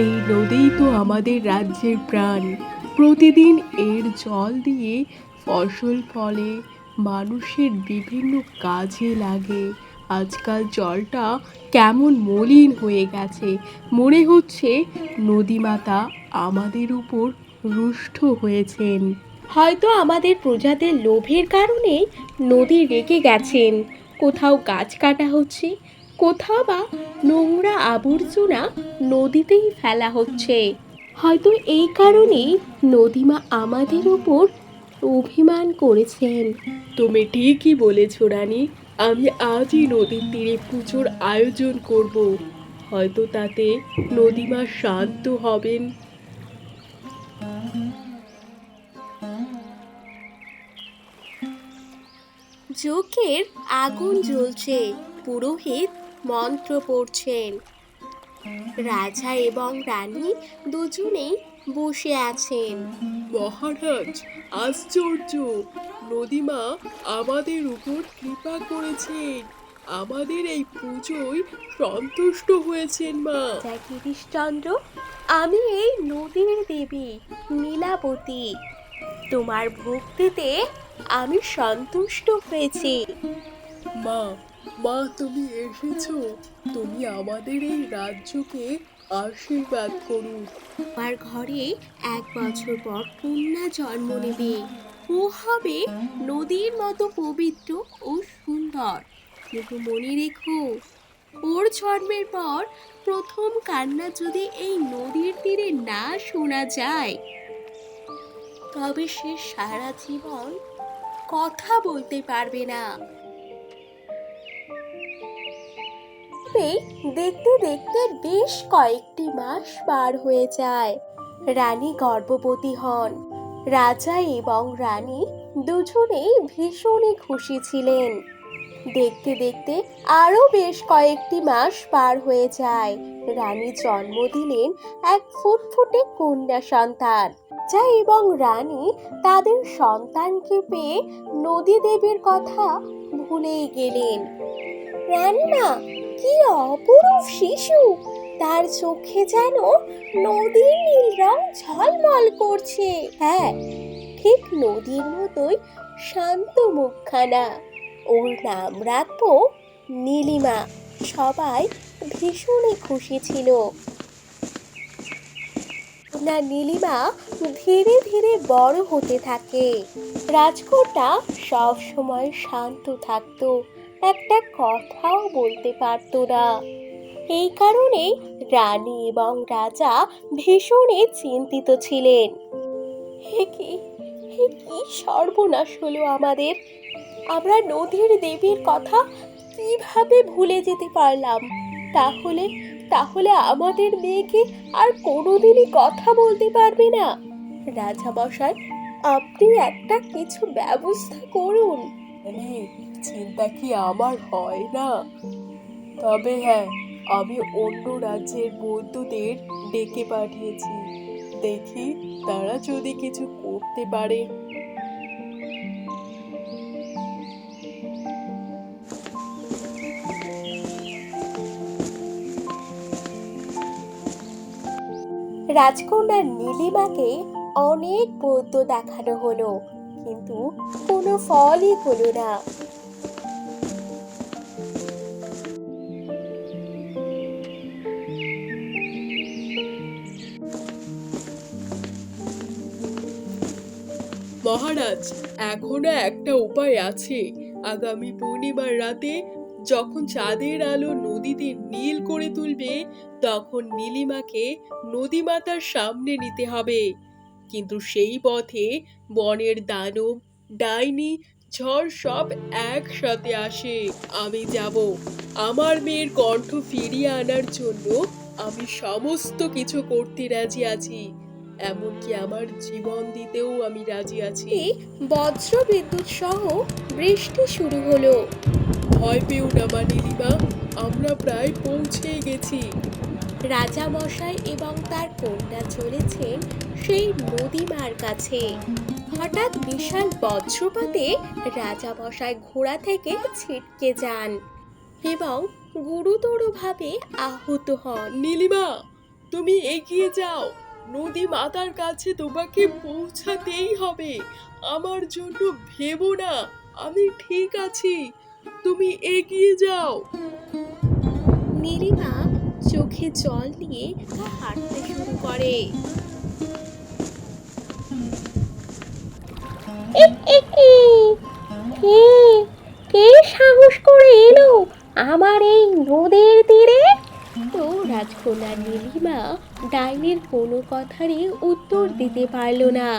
এই নদীই তো আমাদের রাজ্যের প্রাণ। প্রতিদিন এর জল দিয়ে ফসল ফলে, মানুষের বিভিন্ন কাজে লাগে। আজকাল জলটা কেমন মলিন হয়ে গেছে। মনে হচ্ছে নদীমাতা আমাদের উপর রুষ্ট হয়েছেন। হয়তো আমাদের প্রজাদের লোভের কারণে নদী রেগে গেছেন। কোথাও গাছ কাটা হচ্ছে কোথাও বা নোংরা আবর্জনা নদীতেই ফেলা হচ্ছে। হয়তো এই কারণেই নদীমা আমাদের উপর অভিমান করেছেন। তুমি ঠিকই বলেছ রানী। আমি আজই নদীর তীরে পুজোর আয়োজন করব। হয়তো তাতে নদীমা শান্ত হবেন। চোখের আগুন জ্বলছে। পুরোহিত মন্ত্র পড়ছেন। রাজা এবং রানী দুজনেই বসে আছেন। মহারাজ আশ্চর্য! নদীমা আমাদের উপর কৃপা করেছেন। আমাদের এই পুজোয় সন্তুষ্ট হয়েছেন মা। জয় গিরিশচন্দ্র আমি এই নদীর দেবী নীলাবতী। তোমার ভক্তিতে আমি সন্তুষ্ট হয়েছি। মা মা, তুমি এসেছ। তুমি আমাদের এই রাজ্যকে আশীর্বাদ করুন। আমার ঘরে এক বছর পর কন্যা জন্ম নেবে। ও হবে নদীর মতো পবিত্র ও সুন্দর। কিন্তু মনে রেখো, ওর জন্মের পর প্রথম কান্না যদি এই নদীর তীরে না শোনা যায়, তবে সে সারা জীবন কথা বলতে পারবে না। তবে দেখতে দেখতে বেশ কয়েকটি মাস পার হয়ে যায়। রানী গর্ভবতী হন। রাজা এবং রানী দুজনেই ভীষণই খুশি ছিলেন। দেখতে দেখতে আরও বেশ কয়েকটি মাস পার হয়ে যায়। রানী জন্ম দিলেন এক ফুটফুটে কন্যা সন্তান। রাজা এবং রানী তাদের সন্তানকে পেয়ে নদী দেবীর কথা ভুলেই গেলেন। রানীমা কি অপরূপ শিশু! তার চোখে যেন নদীর নীল রং ঝলমল করছে। হ্যাঁ ঠিক নদীর মতোই শান্ত মুখখানা। ওর নাম রাখব নীলিমা। সবাই ভীষণই খুশি ছিল। না, নীলিমা ধীরে ধীরে বড় হতে থাকে। রাজকোটটা সব সময় শান্ত থাকতো। একটা কথাও বলতে পারতো না। এই কারণে রানী এবং রাজা ভীষণই চিন্তিত ছিলেন। হে কি হে কি সর্বনাশ হলো আমাদের! আমরা নদীর দেবীর কথা কীভাবে ভুলে যেতে পারলাম? তাহলে তাহলে আমাদের মেয়েকে আর কোনোদিনই কথা বলতে পারবে না। রাজা মশাই আপনি একটা কিছু ব্যবস্থা করুন। মানে চিন্তা কি আমার হয় না? তবে হ্যাঁ আমি অন্য রাজ্যের বৌদ্ধদের ডেকে পাঠিয়েছি। দেখি তারা যদি কিছু করতে পারে। রাজকন্যা নীলিমাকে অনেক বৌদ্ধ দেখানো হলো, কিন্তু কোনো ফলই হলো না। মহারাজ, এখনও একটা উপায় আছে। আগামী পূর্ণিমার রাতে যখন চাঁদের আলো নদীতে নীল করে তুলবে, তখন নীলিমাকে নদীমাতার সামনে নিতে হবে। কিন্তু সেই পথে বনের দানব, ডাইনি, ঝড় সব একসাথে আসে। আমি যাব। আমার মেয়ের কণ্ঠ ফিরিয়ে আনার জন্য আমি সমস্ত কিছু করতে রাজি আছি। এমনকি আমার জীবন দিতেও আমি রাজি আছি। বজ্র বিদ্যুৎ সহ বৃষ্টি শুরু হলো। ভয় পেও না মা নীলিমা আমরা প্রায় পৌঁছে গেছি। রাজা মশাই এবং তার কন্যা চলেছেন সেই নদীমার কাছে। হঠাৎ বিশাল বজ্রপাতে রাজা মশাই ঘোড়া থেকে ছিটকে যান এবং গুরুতরভাবে আহত হন। নীলিমা তুমি এগিয়ে যাও। নদী মাতার কাছে তোমাকে পৌঁছাতেই হবে। আমার জন্য ভেবো না আমি ঠিক আছি। তুমি এগিয়ে যাও। নীলিমা চোখে জল নিয়ে হাঁটতে শুরু করে। কে কে সাহস করে এলো আমার এই নদীর তীরে? তো রাজকন্যা নীলিমা ডাইনের কোনো কথারই উত্তর দিতে পারল না।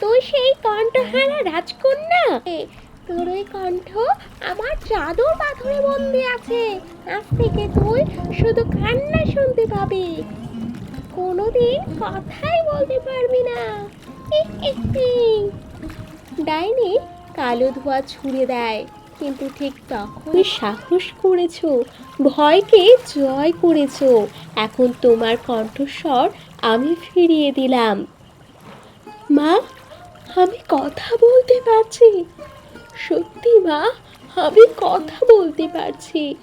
তুই সেই কণ্ঠহারা রাজকন্যা? তোর ওই কণ্ঠ আমার চাদর পাথরে বন্দি আছে। আজ থেকে তুই শুধু কান্না শুনতে পাবি। কোনোদিন কথাই বলতে পারবি না। ডাইনি কালো ধোয়া ছুঁড়ে দেয়। কিন্তু ঠিক তখন সাহস করেছ, ভয়কে জয় করেছ। এখন তোমার কণ্ঠস্বর আমি ফিরিয়ে দিলাম। মা, আমি কথা বলতে পারছি। সত্যি মা, আমি কথা বলতে পারছি।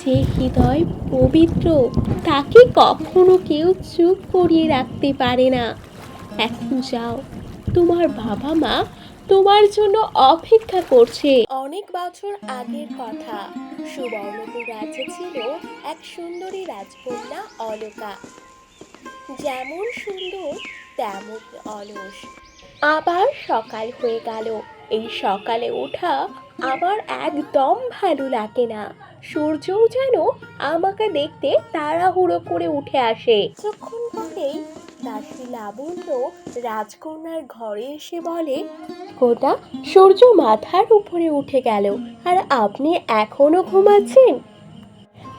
যে হৃদয় পবিত্র, তাকে কখনো কেউ চুপ করিয়ে রাখতে পারে না। এখন যাও, তোমার বাবা মা তোমার জন্য অপেক্ষা করছে। অনেক বছর আগের কথা। সুবর্ণপুর রাজ্যে ছিল এক সুন্দরী রাজকন্যা অলকা। যেমন সুন্দর, তেমন অলস। আবার সকাল হয়ে গেল। এই সকালে ওঠা আমার একদম ভালো লাগে না। সূর্যও যেন আমাকে দেখতে তাড়াহুড়ো করে উঠে আসে। পরেই দাসী লাবণ্য রাজকন্যার ঘরে এসে বলে, গোটা সূর্য মাথার উপরে উঠে গেল, আর আপনি এখনও ঘুমাচ্ছেন?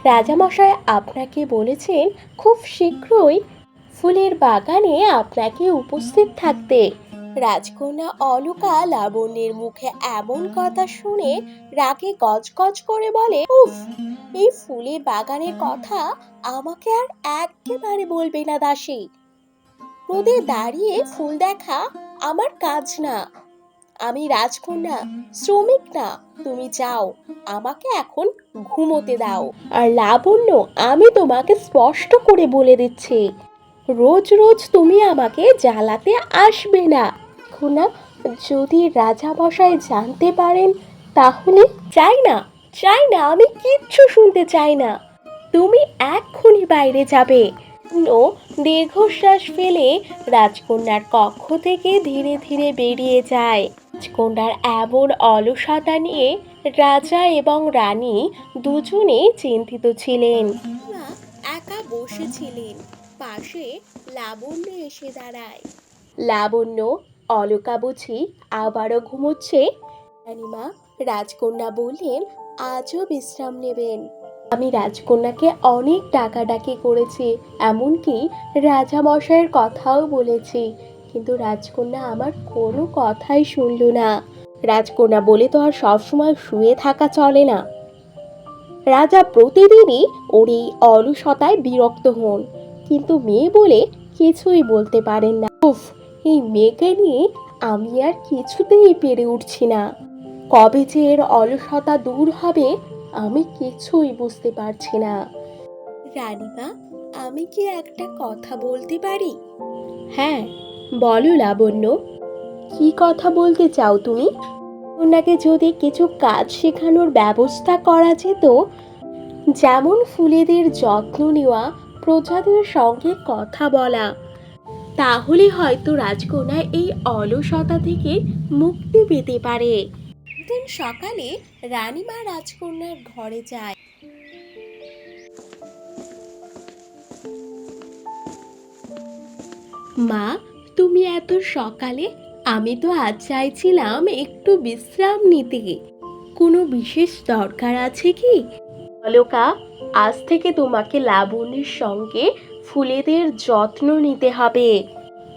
রাজামশাই আপনাকে বলেছেন, খুব শীঘ্রই ফুলের বাগানে আপনাকে উপস্থিত থাকতে। রাজকন্যা অলকা লাবণ্যের মুখে এমন কথা শুনে রাগে গজগজ করে বলে, উফ, এই ফুলের বাগানের কথা আমাকে আর একেবারে বলবে না দাসী। রোদে দাঁড়িয়ে ফুল দেখা আমার কাজ না। আমি রাজকন্যা, শ্রমিক না, তুমি যাও, আমাকে এখন ঘুমোতে দাও। আর লাবণ্য, আমি তোমাকে স্পষ্ট করে বলে দিচ্ছি, রোজ রোজ তুমি আমাকে জ্বালাতে আসবে না। খুনা, যদি রাজা মশাই জানতে পারেন, তাহলে চাই না চাই না, আমি কিচ্ছু শুনতে চাই না। তুমি এক্ষুনি বাইরে যাবে। ও দীর্ঘশ্বাস ফেলে রাজকন্যার কক্ষ থেকে ধীরে ধীরে বেরিয়ে যায়। রাজকন্যার এমন অলসতা নিয়ে রাজা এবং রানী দুজনেই চিন্তিত ছিলেন। একা বসেছিলেন। পাশে লাবণ্য এসে দাঁড়ায়। লাবণ্য অলকা বুঝি আবারও ঘুমোচ্ছে। রানীমা রাজকন্যা বললেন আজও বিশ্রাম নেবেন। আমি রাজকন্যাকে অনেক ডাকাডাকি করেছি, এমনকি রাজামশাইয়ের কথাও বলেছি। কিন্তু রাজকন্যা আমার কোনো কথাই শুনল না। রাজকন্যা বলে তো আর সবসময় শুয়ে থাকা চলে না। রাজা প্রতিদিনই ওর এই অলসতায় বিরক্ত হন, কিন্তু মেয়ে বলে কিছুই বলতে পারেন না। উফ, এই মেয়েকে নিয়ে আমি আর কিছুতেই পেরে উঠছি না। কবে যে এর অলসতা দূর হবে আমি কিছুই বুঝতে পারছি না। রানীমা আমি কি একটা কথা বলতে পারি? হ্যাঁ বলো লাবণ্য। কি কথা বলতে চাও তুমি? ওনাকে যদি কিছু কাজ শেখানোর ব্যবস্থা করা যেত যেমন ফুলেদের যত্ন নেওয়া প্রজাদের সঙ্গে কথা বলা তাহলে হয়তো রাজকন্যা এই অলসতা থেকে মুক্তি পেতে পারে। দিন সকালে রানীমা রাজকন্যার ঘরে যায়। মা, তুমি এত সকালে, আমি তো আজ চাইছিলাম একটু বিশ্রাম নিতে। কোনো বিশেষ দরকার আছে কি? অলকা আজ থেকে তোমাকে লাবণ্যের সঙ্গে ফুলেদের যত্ন নিতে হবে।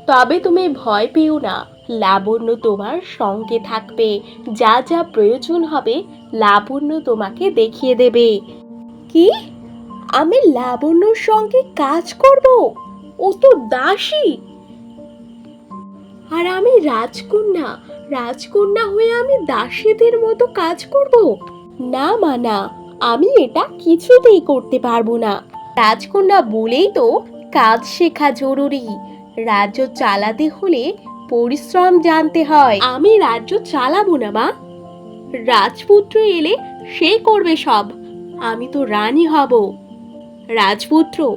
তবে তুমি ভয় পেও না। লাবণ্য তোমার সঙ্গে থাকবে। যা যা প্রয়োজন হবে লাবণ্য তোমাকে দেখিয়ে দেবে। কি? আমি লাবণ্যর সঙ্গে কাজ করব? ও তো দাসী। আর আমি রাজকন্যা। রাজকন্যা হয়ে আমি দাসীদের মতো কাজ করব? না মা না আমি এটা কিছুতেই করতে পারব না। রাজকন্যা বলেই তো কাজ শেখা জরুরি। রাজ্য চালাতে হলে পরিশ্রম জানতে হয়। আমি রাজ্য চালাবো না, মা। রাজপুত্র এলে সে করবে সব। আমি তো রানী হব। রাজপুত্র,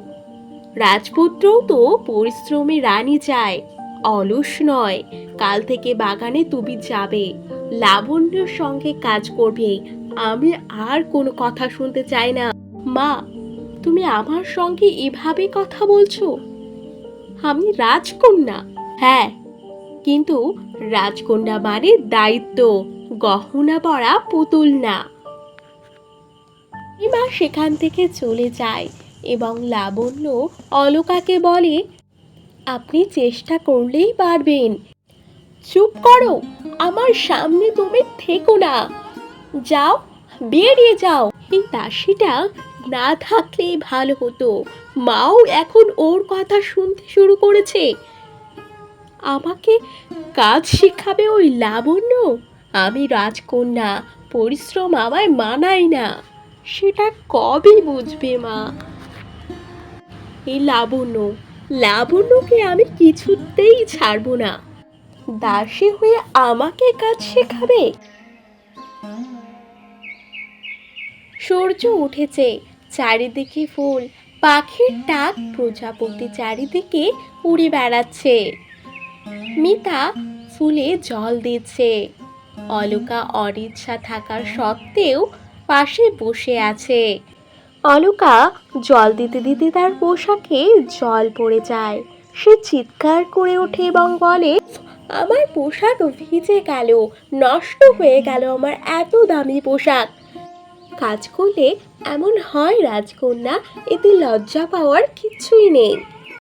রাজপুত্রও তো পরিশ্রমে রানী চায়। অলস নয়, কাল থেকে বাগানে তুমি যাবে। লাবণ্যর সঙ্গে কাজ করবে। আমি আর কোনো কথা শুনতে চাই না। মা, তুমি আমার সঙ্গে এভাবে কথা বলছো? আমি রাজকন্যা। হ্যাঁ কিন্তু রাজকন্যা মানে দায়িত্ব, গহনা পরা পুতুল না। মা সেখান থেকে চলে যায় এবং লাবণ্য অলকাকে বলে, আপনি চেষ্টা করলেই পারবেন। চুপ করো, আমার সামনে তুমি থেকো না। যাও, বেরিয়ে যাও। এই দাসীটা না থাকলেই ভালো হতো। মাও এখন ওর কথা শুনতে শুরু করেছে। আমাকে কাজ শেখাবে ওই লাবণ্য? আমি রাজকন্যা, পরিশ্রম আমায় মানায় না। সেটা কবে বুঝবে মা? এই লাবণ্য, লাবণ্যকে আমি কিছুতেই ছাড়বো না। দাসী হয়ে আমাকে কাজ শেখাবে? সূর্য উঠেছে, চারিদিকে ফুল, পাখির ডাক প্রজাপতি চারিদিকে উড়ে বেড়াচ্ছে। মিতা ফুলে জল দিচ্ছে। অলকা অনিচ্ছা থাকার সত্ত্বেও পাশে বসে আছে। অলকা জল দিতে দিতে তার পোশাকে জল পড়ে যায়। সে চিৎকার করে ওঠে এবং বলে, আমার পোশাক ভিজে গেল, নষ্ট হয়ে গেল আমার এত দামি পোশাক। কাজ করলে এমন হয় রাজকন্যা, এতে লজ্জা পাওয়ার কিছুই নেই।